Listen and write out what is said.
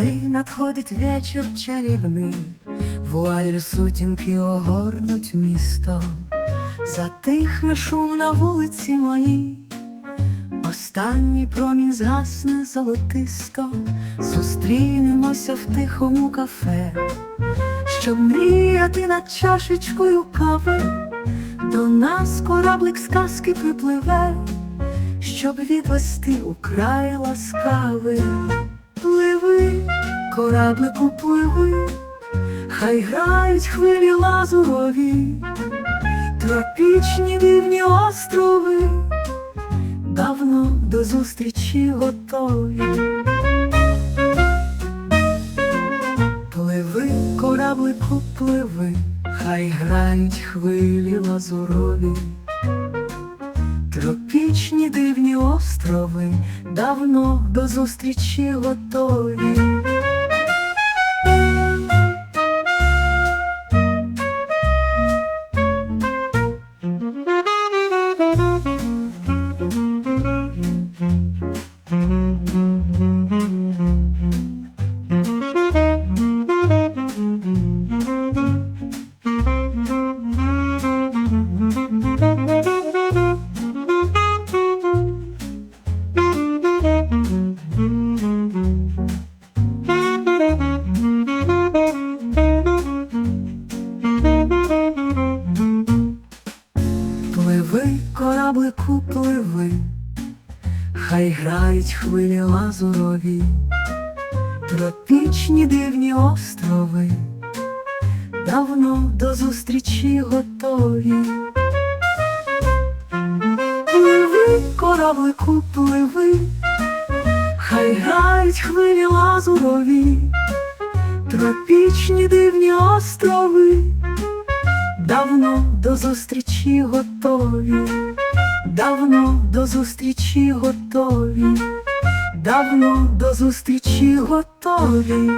Коли надходить вечір чарівний, вуаль сутінки огорнуть місто, затихне шум на вулиці моїй, останній промінь згасне золотисто, зустрінемося в тихому кафе, щоб мріяти над чашечкою кави, до нас кораблик сказки припливе, щоб відвести у край ласкавий. Пливи, кораблику пливи, хай грають хвилі лазурові, тропічні дивні острови, давно до зустрічі готові. Пливи, кораблику пливи, хай грають хвилі лазурові. Тропічні дивні острови давно до зустрічі готові. Пливи, кораблику, пливи, хай грають хвилі лазурові, тропічні дивні острови, давно до зустрічі готові. Пливи, кораблику, пливи, хай грають хвилі лазурові, тропічні дивні острови. Давно до зустрічі готові, давно до зустрічі готові, давно до зустрічі готові.